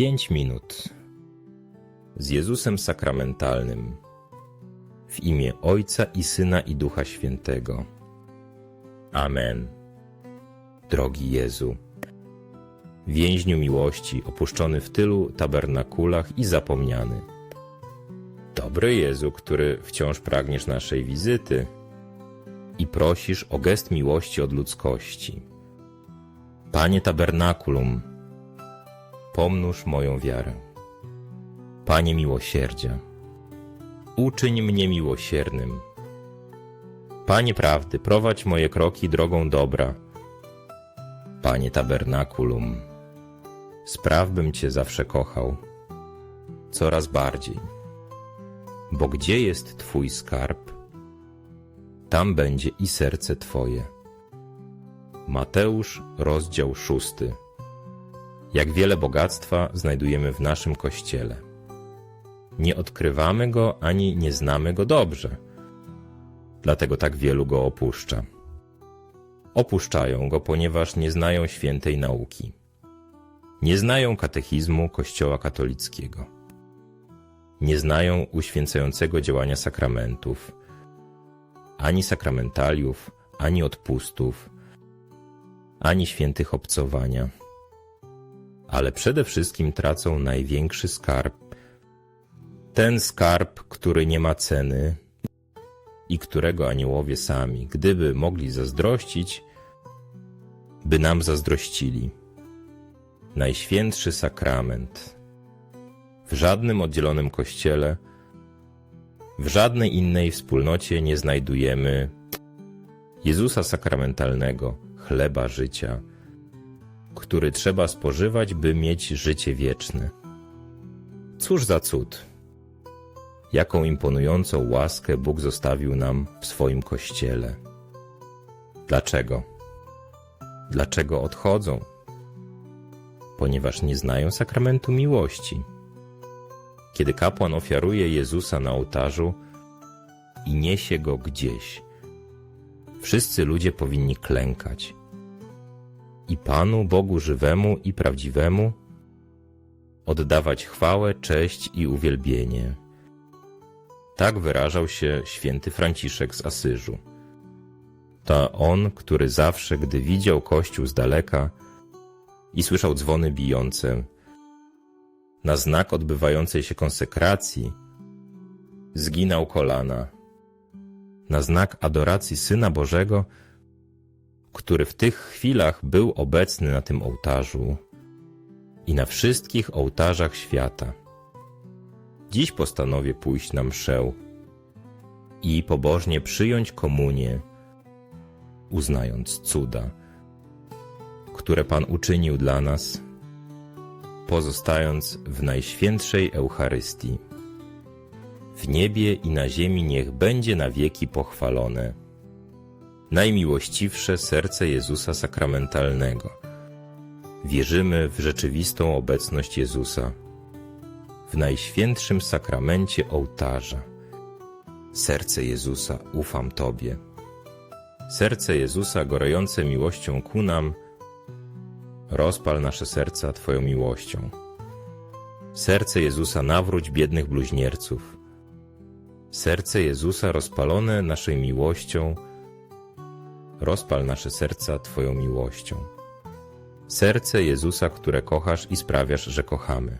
Pięć minut z Jezusem sakramentalnym w imię Ojca i Syna i Ducha Świętego. Amen. Drogi Jezu, więźniu miłości, opuszczony w tylu tabernakulach i zapomniany. Dobry Jezu, który wciąż pragniesz naszej wizyty i prosisz o gest miłości od ludzkości. Panie tabernakulum, pomnóż moją wiarę. Panie miłosierdzia, uczyń mnie miłosiernym. Panie prawdy, prowadź moje kroki drogą dobra. Panie tabernakulum, spraw bym Cię zawsze kochał, coraz bardziej. Bo gdzie jest Twój skarb, tam będzie i serce Twoje. Mateusz, rozdział szósty. Jak wiele bogactwa znajdujemy w naszym kościele. Nie odkrywamy go ani nie znamy go dobrze. Dlatego tak wielu go opuszcza. Opuszczają go, ponieważ nie znają świętej nauki. Nie znają katechizmu Kościoła katolickiego. Nie znają uświęcającego działania sakramentów, ani sakramentaliów, ani odpustów, ani świętych obcowania ale przede wszystkim tracą największy skarb. Ten skarb, który nie ma ceny i którego aniołowie sami, gdyby mogli zazdrościć, by nam zazdrościli. Najświętszy sakrament. W żadnym oddzielonym kościele, w żadnej innej wspólnocie nie znajdujemy Jezusa sakramentalnego, chleba życia, który trzeba spożywać, by mieć życie wieczne. Cóż za cud! Jaką imponującą łaskę Bóg zostawił nam w swoim kościele. Dlaczego? Dlaczego odchodzą? Ponieważ nie znają sakramentu miłości. Kiedy kapłan ofiaruje Jezusa na ołtarzu i niesie go gdzieś, wszyscy ludzie powinni klękać i Panu Bogu żywemu i prawdziwemu oddawać chwałę, cześć i uwielbienie. Tak wyrażał się święty Franciszek z Asyżu. To on, który zawsze, gdy widział Kościół z daleka i słyszał dzwony bijące, na znak odbywającej się konsekracji, zginał kolana. Na znak adoracji Syna Bożego który w tych chwilach był obecny na tym ołtarzu i na wszystkich ołtarzach świata. Dziś postanowię pójść na mszę i pobożnie przyjąć komunię, uznając cuda, które Pan uczynił dla nas, pozostając w najświętszej Eucharystii. W niebie i na ziemi niech będzie na wieki pochwalone najmiłościwsze serce Jezusa sakramentalnego. Wierzymy w rzeczywistą obecność Jezusa w najświętszym sakramencie ołtarza. Serce Jezusa, ufam Tobie. Serce Jezusa, gorące miłością ku nam, rozpal nasze serca Twoją miłością. Serce Jezusa, nawróć biednych bluźnierców. Serce Jezusa, rozpalone naszej miłością, rozpal nasze serca Twoją miłością. Serce Jezusa, które kochasz i sprawiasz, że kochamy.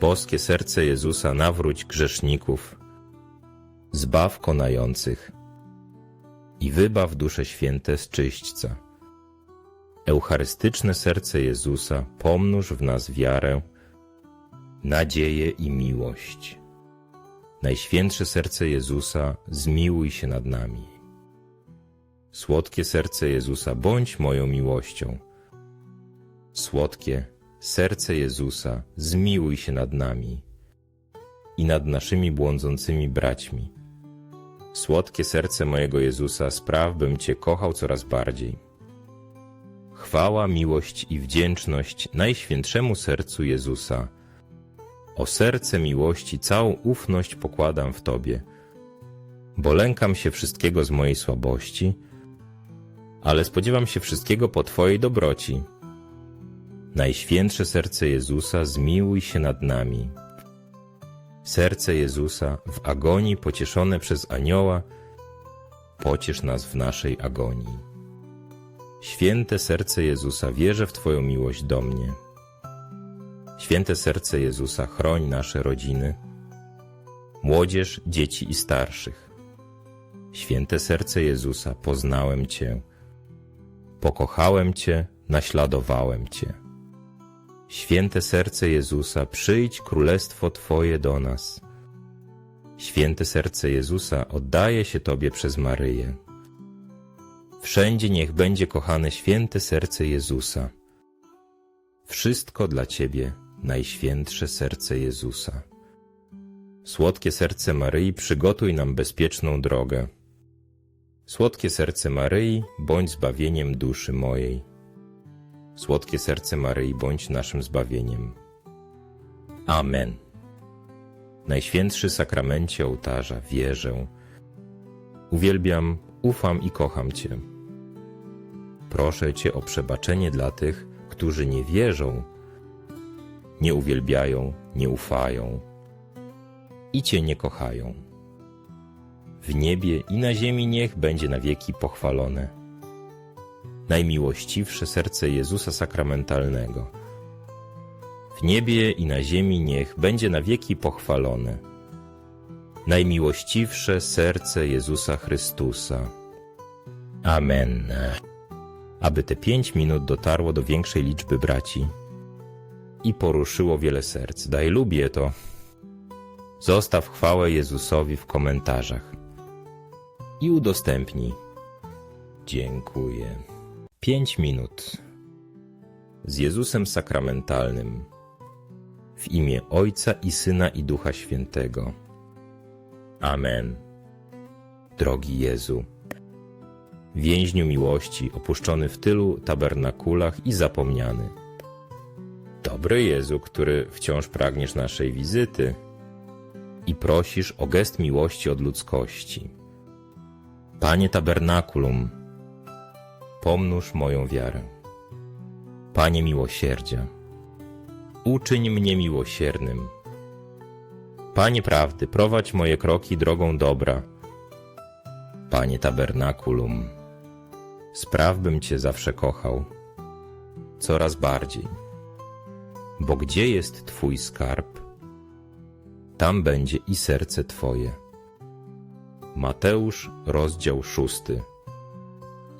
Boskie serce Jezusa, nawróć grzeszników, zbaw konających i wybaw dusze święte z czyśćca. Eucharystyczne serce Jezusa, pomnóż w nas wiarę, nadzieję i miłość. Najświętsze serce Jezusa, zmiłuj się nad nami. Słodkie serce Jezusa, bądź moją miłością. Słodkie serce Jezusa, zmiłuj się nad nami i nad naszymi błądzącymi braćmi. Słodkie serce mojego Jezusa, spraw, bym Cię kochał coraz bardziej. Chwała, miłość i wdzięczność Najświętszemu Sercu Jezusa. O serce miłości całą ufność pokładam w Tobie, bo lękam się wszystkiego z mojej słabości – ale spodziewam się wszystkiego po Twojej dobroci. Najświętsze serce Jezusa, zmiłuj się nad nami. Serce Jezusa, w agonii pocieszone przez anioła, pociesz nas w naszej agonii. Święte serce Jezusa, wierzę w Twoją miłość do mnie. Święte serce Jezusa, chroń nasze rodziny, młodzież, dzieci i starszych. Święte serce Jezusa, poznałem Cię, pokochałem Cię, naśladowałem Cię. Święte serce Jezusa, przyjdź królestwo Twoje do nas. Święte serce Jezusa, oddaje się Tobie przez Maryję. Wszędzie niech będzie kochane święte serce Jezusa. Wszystko dla Ciebie, najświętsze serce Jezusa. Słodkie serce Maryi, przygotuj nam bezpieczną drogę. Słodkie serce Maryi, bądź zbawieniem duszy mojej. Słodkie serce Maryi, bądź naszym zbawieniem. Amen. Najświętszy sakramencie ołtarza, wierzę. Uwielbiam, ufam i kocham Cię. Proszę Cię o przebaczenie dla tych, którzy nie wierzą, nie uwielbiają, nie ufają i Cię nie kochają. W niebie i na ziemi niech będzie na wieki pochwalone. Najmiłościwsze serce Jezusa sakramentalnego. W niebie i na ziemi niech będzie na wieki pochwalone. Najmiłościwsze serce Jezusa Chrystusa. Amen. Aby te pięć minut dotarło do większej liczby braci i poruszyło wiele serc. Daj lubię to. Zostaw chwałę Jezusowi w komentarzach i udostępnij. Dziękuję. Pięć minut z Jezusem sakramentalnym w imię Ojca i Syna i Ducha Świętego. Amen. Drogi Jezu, więźniu miłości, opuszczony w tylu tabernakulach i zapomniany. Dobry Jezu, który wciąż pragniesz naszej wizyty i prosisz o gest miłości od ludzkości. Panie tabernakulum, pomnóż moją wiarę. Panie miłosierdzia, uczyń mnie miłosiernym. Panie prawdy, prowadź moje kroki drogą dobra. Panie tabernakulum, spraw bym Cię zawsze kochał, coraz bardziej. Bo gdzie jest Twój skarb, tam będzie i serce Twoje. Mateusz, rozdział szósty.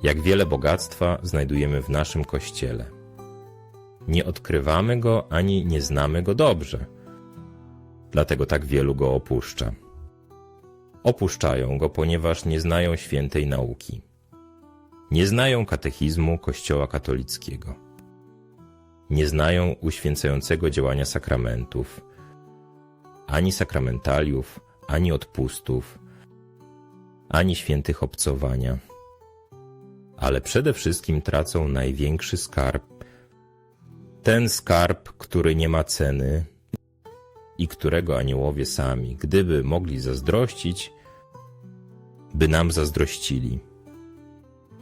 Jak wiele bogactwa znajdujemy w naszym kościele. Nie odkrywamy go ani nie znamy go dobrze. Dlatego tak wielu go opuszcza. Opuszczają go, ponieważ nie znają świętej nauki. Nie znają katechizmu Kościoła katolickiego. Nie znają uświęcającego działania sakramentów, ani sakramentaliów, ani odpustów, ani świętych obcowania. Ale przede wszystkim tracą największy skarb. Ten skarb, który nie ma ceny i którego aniołowie sami, gdyby mogli zazdrościć, by nam zazdrościli.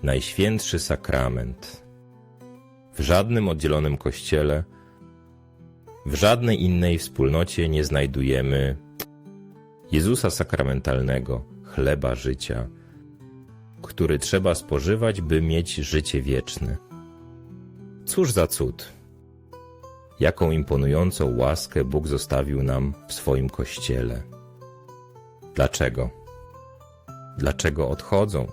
Najświętszy sakrament. W żadnym oddzielonym kościele, w żadnej innej wspólnocie nie znajdujemy Jezusa sakramentalnego, chleba życia, który trzeba spożywać, by mieć życie wieczne. Cóż za cud! Jaką imponującą łaskę Bóg zostawił nam w swoim kościele. Dlaczego? Dlaczego odchodzą?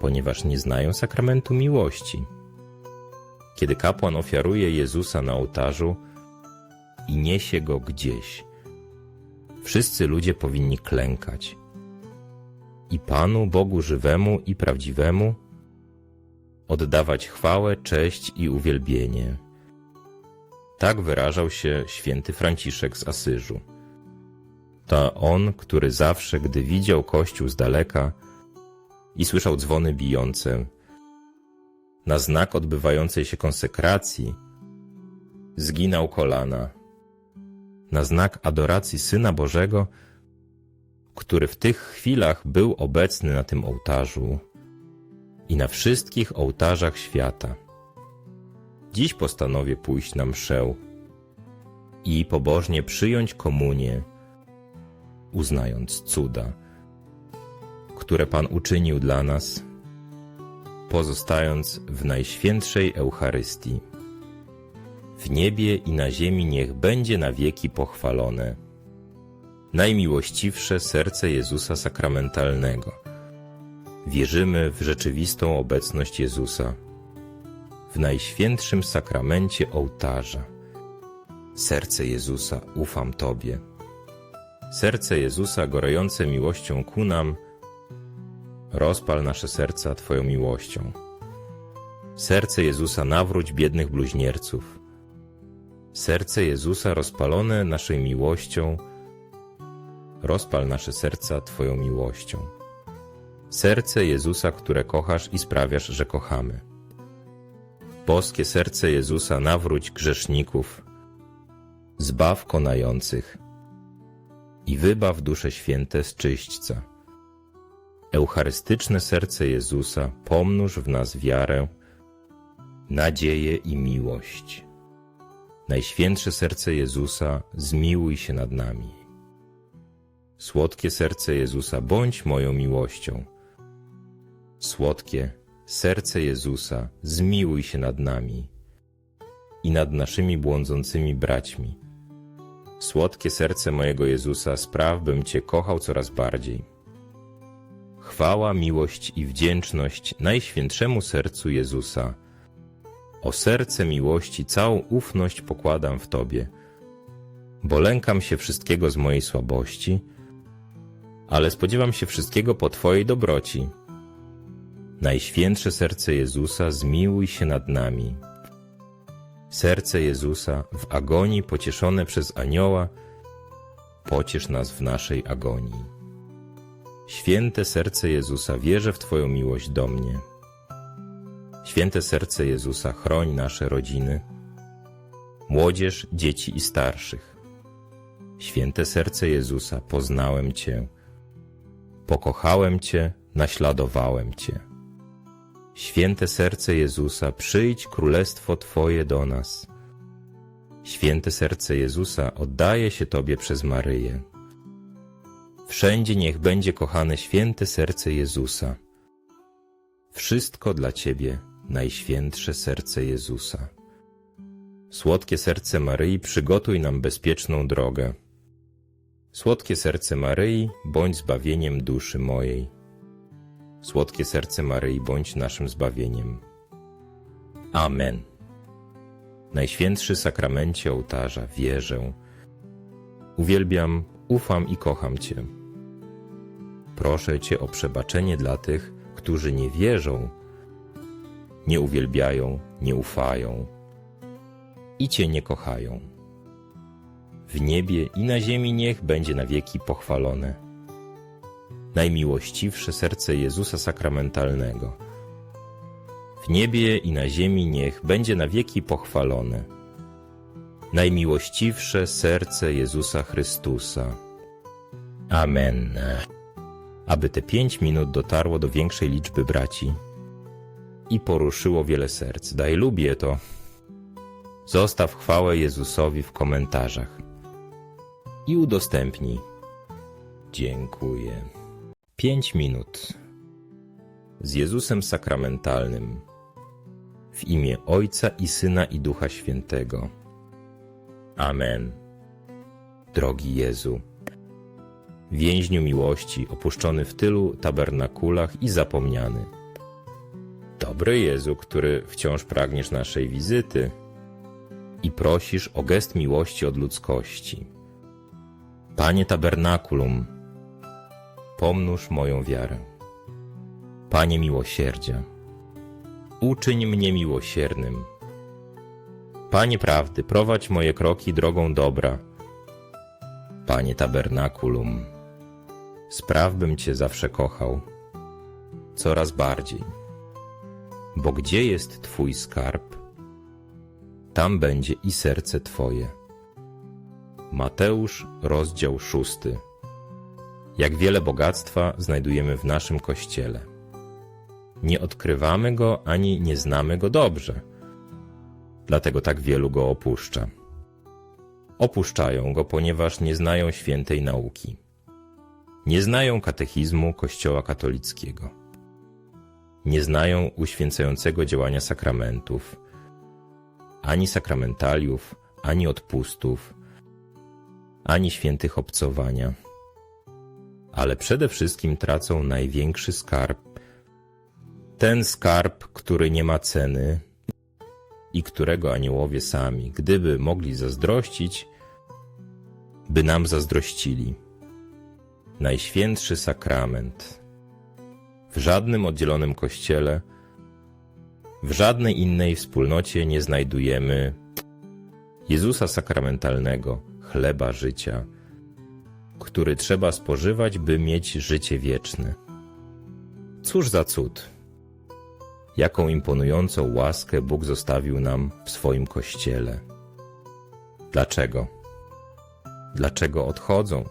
Ponieważ nie znają sakramentu miłości. Kiedy kapłan ofiaruje Jezusa na ołtarzu i niesie go gdzieś, wszyscy ludzie powinni klękać. I Panu, Bogu żywemu i prawdziwemu, oddawać chwałę, cześć i uwielbienie. Tak wyrażał się święty Franciszek z Asyżu. To on, który zawsze, gdy widział Kościół z daleka i słyszał dzwony bijące, na znak odbywającej się konsekracji, zginał kolana. Na znak adoracji Syna Bożego, który w tych chwilach był obecny na tym ołtarzu i na wszystkich ołtarzach świata. dziś postanowię pójść na mszę i pobożnie przyjąć komunię, uznając cuda, które Pan uczynił dla nas, pozostając w najświętszej Eucharystii. W niebie i na ziemi niech będzie na wieki pochwalone najmiłościwsze serce Jezusa sakramentalnego. Wierzymy w rzeczywistą obecność Jezusa w najświętszym sakramencie ołtarza. Serce Jezusa, ufam Tobie. Serce Jezusa, gorejące miłością ku nam, rozpal nasze serca Twoją miłością. Serce Jezusa, nawróć biednych bluźnierców. Serce Jezusa, rozpalone naszej miłością, rozpal nasze serca Twoją miłością. Serce Jezusa, które kochasz i sprawiasz, że kochamy. Boskie serce Jezusa, nawróć grzeszników, zbaw konających i wybaw dusze święte z czyśćca. Eucharystyczne serce Jezusa, pomnóż w nas wiarę, nadzieję i miłość. Najświętsze serce Jezusa, zmiłuj się nad nami. Słodkie serce Jezusa, bądź moją miłością. Słodkie serce Jezusa, zmiłuj się nad nami i nad naszymi błądzącymi braćmi. Słodkie serce mojego Jezusa, spraw, bym Cię kochał coraz bardziej. Chwała, miłość i wdzięczność Najświętszemu Sercu Jezusa. O serce miłości całą ufność pokładam w Tobie, bo lękam się wszystkiego z mojej słabości, ale spodziewam się wszystkiego po Twojej dobroci. Najświętsze serce Jezusa, zmiłuj się nad nami. Serce Jezusa, w agonii pocieszone przez anioła, pociesz nas w naszej agonii. Święte serce Jezusa, wierzę w Twoją miłość do mnie. Święte serce Jezusa, chroń nasze rodziny, młodzież, dzieci i starszych. Święte serce Jezusa, poznałem Cię Pokochałem Cię, naśladowałem Cię. Święte serce Jezusa, przyjdź królestwo Twoje do nas. Święte serce Jezusa oddaje się Tobie przez Maryję. Wszędzie niech będzie kochane święte serce Jezusa. Wszystko dla Ciebie, najświętsze serce Jezusa. Słodkie serce Maryi, przygotuj nam bezpieczną drogę. Słodkie serce Maryi, bądź zbawieniem duszy mojej. Słodkie serce Maryi, bądź naszym zbawieniem. Amen. Najświętszy sakramencie ołtarza wierzę. Uwielbiam, ufam i kocham Cię. Proszę Cię o przebaczenie dla tych, którzy nie wierzą, nie uwielbiają, nie ufają i Cię nie kochają w niebie i na ziemi niech będzie na wieki pochwalone. Najmiłościwsze serce Jezusa sakramentalnego. W niebie i na ziemi niech będzie na wieki pochwalone. Najmiłościwsze serce Jezusa Chrystusa. Amen. Aby te pięć minut dotarło do większej liczby braci i poruszyło wiele serc. Daj lubię to. Zostaw chwałę Jezusowi w komentarzach i udostępnij. Dziękuję. Pięć minut z Jezusem sakramentalnym w imię Ojca i Syna i Ducha Świętego. Amen. Drogi Jezu, więźniu miłości, opuszczony w tylu tabernakulach i zapomniany. Dobry Jezu, który wciąż pragniesz naszej wizyty i prosisz o gest miłości od ludzkości Panie tabernakulum, pomnóż moją wiarę. Panie miłosierdzia, uczyń mnie miłosiernym. Panie prawdy, prowadź moje kroki drogą dobra. Panie tabernakulum, spraw bym Cię zawsze kochał, coraz bardziej. Bo gdzie jest Twój skarb, tam będzie i serce Twoje. Mateusz, rozdział szósty. Jak wiele bogactwa znajdujemy w naszym kościele. Nie odkrywamy go ani nie znamy go dobrze. dlatego tak wielu go opuszcza. Opuszczają go, ponieważ nie znają świętej nauki. Nie znają katechizmu Kościoła katolickiego. Nie znają uświęcającego działania sakramentów, ani sakramentaliów, ani odpustów, ani świętych obcowania. Ale przede wszystkim tracą największy skarb. Ten skarb, który nie ma ceny i którego aniołowie sami, gdyby mogli zazdrościć, by nam zazdrościli. Najświętszy sakrament. W żadnym oddzielonym kościele, w żadnej innej wspólnocie nie znajdujemy Jezusa sakramentalnego, chleba życia, który trzeba spożywać, by mieć życie wieczne. Cóż za cud! Jaką imponującą łaskę Bóg zostawił nam w swoim kościele. Dlaczego? Dlaczego odchodzą?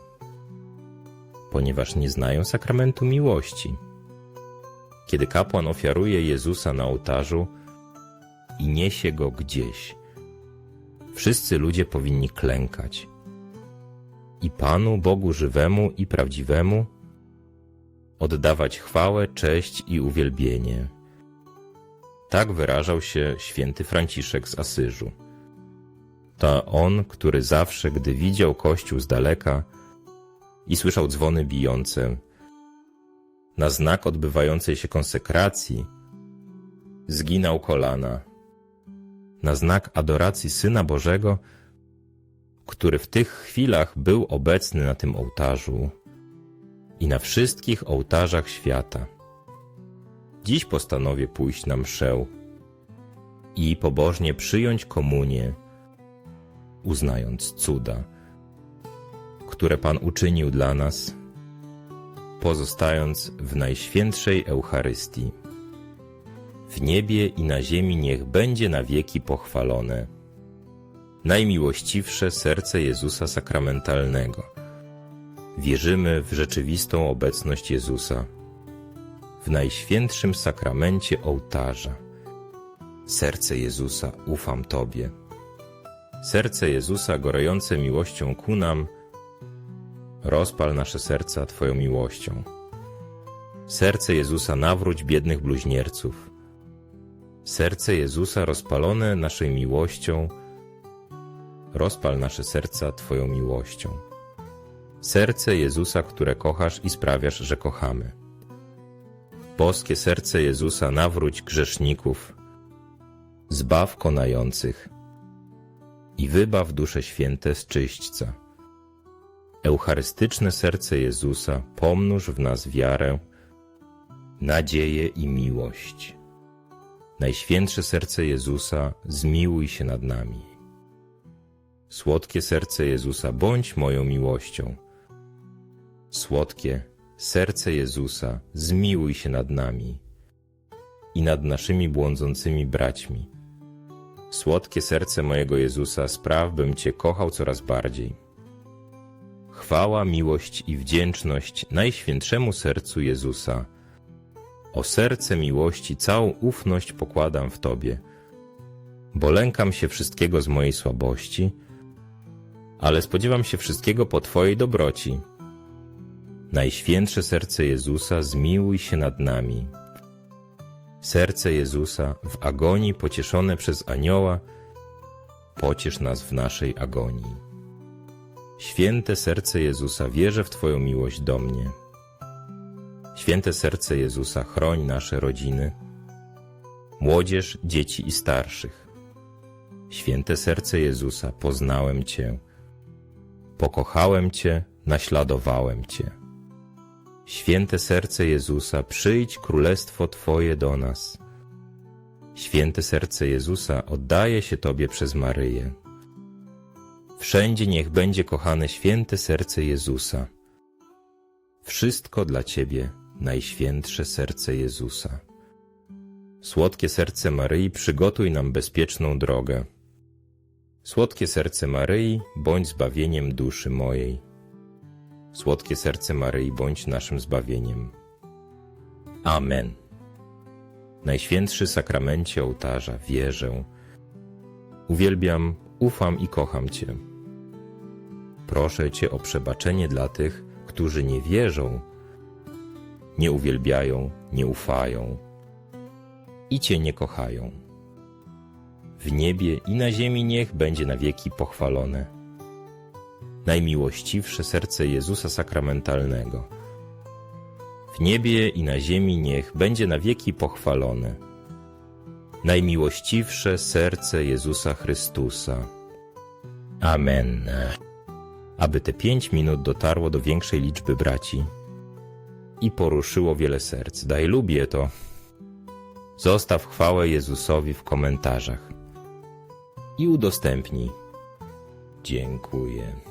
Ponieważ nie znają sakramentu miłości. Kiedy kapłan ofiaruje Jezusa na ołtarzu i niesie go gdzieś, wszyscy ludzie powinni klękać. I Panu, Bogu żywemu i prawdziwemu, oddawać chwałę, cześć i uwielbienie. Tak wyrażał się święty Franciszek z Asyżu. To on, który zawsze, gdy widział Kościół z daleka i słyszał dzwony bijące, na znak odbywającej się konsekracji, zginał kolana. Na znak adoracji Syna Bożego, który w tych chwilach był obecny na tym ołtarzu i na wszystkich ołtarzach świata. Dziś postanowię pójść na mszę i pobożnie przyjąć komunię, uznając cuda, które Pan uczynił dla nas, pozostając w najświętszej Eucharystii. W niebie i na ziemi niech będzie na wieki pochwalone. Najmiłościwsze serce Jezusa sakramentalnego. Wierzymy w rzeczywistą obecność Jezusa w najświętszym sakramencie ołtarza. Serce Jezusa, ufam Tobie. Serce Jezusa, gorejące miłością ku nam, rozpal nasze serca Twoją miłością. Serce Jezusa, nawróć biednych bluźnierców. Serce Jezusa, rozpalone naszej miłością, rozpal nasze serca Twoją miłością. Serce Jezusa, które kochasz i sprawiasz, że kochamy. Boskie serce Jezusa, nawróć grzeszników, zbaw konających i wybaw dusze święte z czyśćca. Eucharystyczne serce Jezusa, pomnóż w nas wiarę, nadzieję i miłość. Najświętsze serce Jezusa, zmiłuj się nad nami. Słodkie serce Jezusa, bądź moją miłością. Słodkie serce Jezusa, zmiłuj się nad nami i nad naszymi błądzącymi braćmi. Słodkie serce mojego Jezusa, spraw, bym Cię kochał coraz bardziej. Chwała, miłość i wdzięczność Najświętszemu Sercu Jezusa. O serce miłości całą ufność pokładam w Tobie, bo lękam się wszystkiego z mojej słabości, ale spodziewam się wszystkiego po Twojej dobroci. Najświętsze serce Jezusa, zmiłuj się nad nami. Serce Jezusa, w agonii pocieszone przez anioła, pociesz nas w naszej agonii. Święte serce Jezusa, wierzę w Twoją miłość do mnie. Święte serce Jezusa, chroń nasze rodziny, młodzież, dzieci i starszych. Święte serce Jezusa, poznałem Cię, pokochałem Cię, naśladowałem Cię. Święte serce Jezusa, przyjdź królestwo Twoje do nas. Święte serce Jezusa, oddaje się Tobie przez Maryję. Wszędzie niech będzie kochane święte serce Jezusa. Wszystko dla Ciebie, najświętsze serce Jezusa. Słodkie serce Maryi, przygotuj nam bezpieczną drogę. Słodkie serce Maryi, bądź zbawieniem duszy mojej. Słodkie serce Maryi, bądź naszym zbawieniem. Amen. Najświętszy sakramencie ołtarza wierzę, Uwielbiam, ufam i kocham Cię. Proszę Cię o przebaczenie dla tych, którzy nie wierzą, nie uwielbiają, nie ufają i Cię nie kochają. W niebie i na ziemi niech będzie na wieki pochwalone. Najmiłościwsze serce Jezusa sakramentalnego. W niebie i na ziemi niech będzie na wieki pochwalone. Najmiłościwsze serce Jezusa Chrystusa. Amen. Aby te pięć minut dotarło do większej liczby braci i poruszyło wiele serc. Daj lubię to. Zostaw chwałę Jezusowi w komentarzach i udostępnij. Dziękuję.